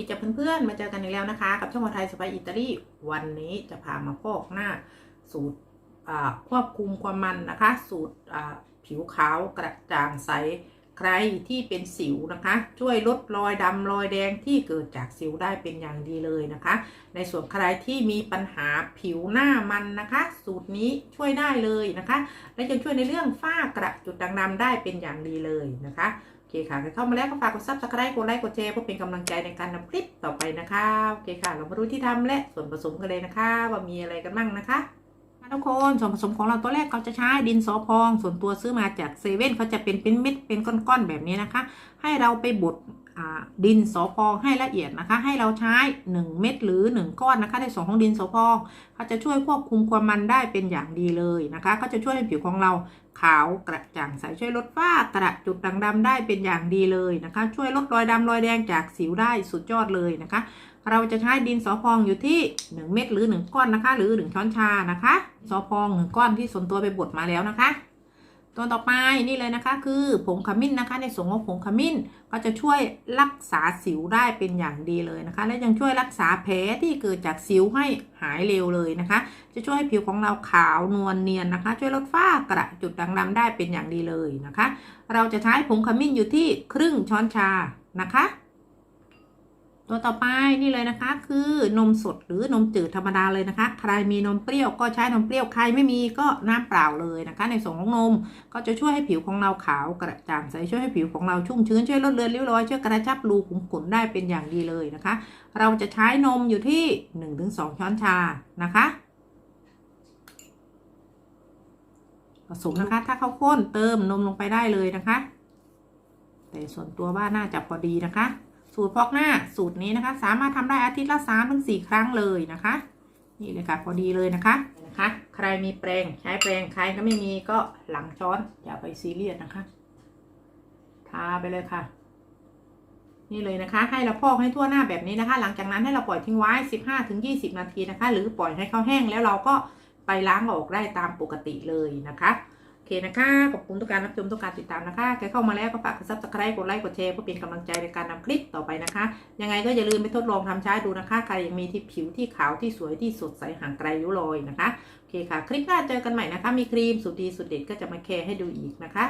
สวัสดีจ้ะเพื่อนๆ มาเจอกันอีกแล้วนะคะ กับช่องวันไทยสปายอิตาลีวันนี้จะพามาพอกหน้าสูตรควบคุมความมันนะคะ สูตรผิวขาวกระจ่างใส ใครที่เป็นสิวนะคะ ช่วยลดรอยดำรอยแดงที่เกิดจากสิวได้เป็นอย่างดีเลยนะคะ ในส่วนใครที่มีปัญหาผิวหน้ามันนะคะ สูตรนี้ช่วยได้เลยนะคะ และยังช่วยในเรื่องฝ้ากระจุดด่างดำได้เป็นอย่างดีเลยนะคะโอเคค่ะใครเข้ามาแล้วก็ฝากกดซับสไครต์กดไลค์กดแชร์เพื่อเป็นกำลังใจในการนำคลิปต่อไปนะคะโอเคค่ะ เรามาดูที่ทำและส่วนผสมกันเลยนะคะ ว่ามีอะไรกันบ้างนะคะ ทุกคนส่วนผสมของเราตัวแรกเขาจะใช้ดินสอพอง ส่วนตัวซื้อมาจากเซเว่นเขาจะเป็นเป็นเม็ดเป็นก้อนๆแบบนี้นะคะ ให้เราไปบด ดินสอพองให้ละเอียดนะคะ ให้เราใช้ 1 เม็ดหรือ 1 ก้อนนะคะ ในส่วนของดินสอพองเขาจะช่วยควบคุมความมันได้เป็นอย่างดีเลยนะคะก็จะช่วยให้ผิวของเราขาวกระจ่างใสช่วยลดฝ้ากระจุดด่างดำได้เป็นอย่างดีเลยนะคะ ช่วยลดรอยดำรอยแดงจากสิวได้สุดยอดเลยนะคะ เราจะใช้ดินสอพองอยู่ที่ 1 เม็ดหรือ 1 ก้อนนะคะ หรือ 1 ช้อนชานะคะ สอพอง 1 ก้อนที่ส่วนตัวไปบดมาแล้วนะคะ ตัวต่อไปนี่เลยนะคะ คือผงขมิ้นนะคะ ในส่วนของผงขมิ้นก็จะช่วยรักษาสิวได้เป็นอย่างดีเลยนะคะ และยังช่วยรักษาแผลที่เกิดจากสิวให้หายเร็วเลยนะคะ จะช่วยให้ผิวของเราขาวนวลเนียนนะคะ ช่วยลดฝ้ากระจุดด่างดำได้เป็นอย่างดีเลยนะคะ เราจะใช้ผงขมิ้นอยู่ที่ครึ่งช้อนชานะคะ ตัวต่อไปนี่เลยนะคะ คือนมสดหรือนมจืดธรรมดาเลยนะคะ ใครมีนมเปรี้ยวก็ใช้นมเปรี้ยวใครไม่มีก็น้ำเปล่าเลยนะคะ ในส่วนของนมก็จะช่วยให้ผิวของเราขาวกระจ่างใสช่วยให้ผิวของเราชุ่มชื้นช่วยลดเลือนริ้วรอยช่วยกระชับรูขุมขนได้เป็นอย่างดีเลยนะคะ เราจะใช้นมอยู่ที่ 1-2 ช้อนชานะคะผสมนะคะ ถ้าเข้าข้นเติมนมลงไปได้เลยนะคะ แต่ส่วนตัวว่าน่าจะพอดีนะคะ สูตรพอกหน้าสูตรนี้นะคะ สามารถทำได้อาทิตย์ละสามถึงสี่ครั้งเลยนะคะ นี่เลยค่ะพอดีเลยนะคะนะคะ ใครมีแปรงใช้แปรงใครก็ไม่มีก็หลังช้อนอย่าไปซีเรียสนะคะทาไปเลยค่ะ นี่เลยนะคะ ให้เราพอกให้ทั่วหน้าแบบนี้นะคะ หลังจากนั้นให้เราปล่อยทิ้งไว้สิบห้าถึงยี่สิบนาทีนะคะ หรือปล่อยให้เขาแห้งแล้วเราก็ไปล้างออกได้ตามปกติเลยนะคะ เคนะคะ ขอบคุณทุกการรับชมทุกการติดตามนะคะ ใครเข้ามาแล้วก็ฝากกดซับสไครต์กดไลค์ กดแชร์ เพื่อเป็นกำลังใจในการนำคลิปต่อไปนะคะ ยังไงก็อย่าลืมไปทดลองทำใช้ดูนะคะ ใครยังมีที่ผิวที่ขาวที่สวยที่สดใสห่างไกลริ้วรอยนะคะ โอเคค่ะ คลิปหน้าเจอกันใหม่นะคะ มีครีมสุดดีสุดเด็ดก็จะมาแคร์ให้ดูอีกนะคะ